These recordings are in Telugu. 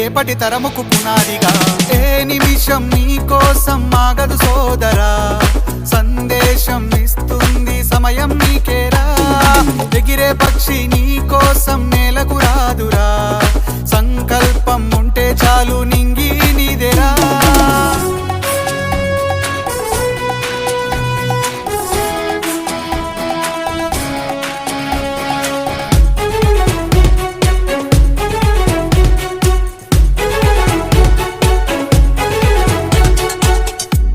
రేపటి తరముకు పునాదిగా. ఏ నిమిషం నీ కోసం ఆగదు సోదరా. సందేశం ఇస్తుంది సమయం నీకేరా. ఎగిరే పక్షి నీ కోసం నేలకు రాదురా.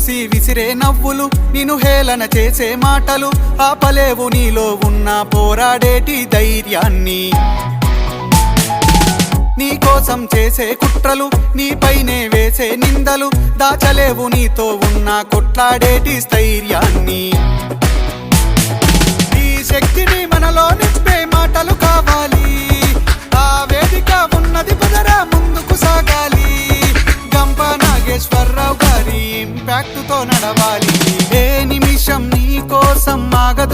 చూసి విసిరే నవ్వులు నిన్ను హేళన చేసే మాటలు. ఆపలేవు నీలో ఉన్న పోరాడేటి ధైర్యాన్ని. నీ కోసం చేసే కుట్రలు నీపైనే వేసే నిందలు. దాచలేవు నీతో ఉన్న కొట్లాడేటి స్థైర్యాన్ని. నాగేశ్వరరావు నడవాలి. ఏ నిమిషం నీ కోసం ఆగదు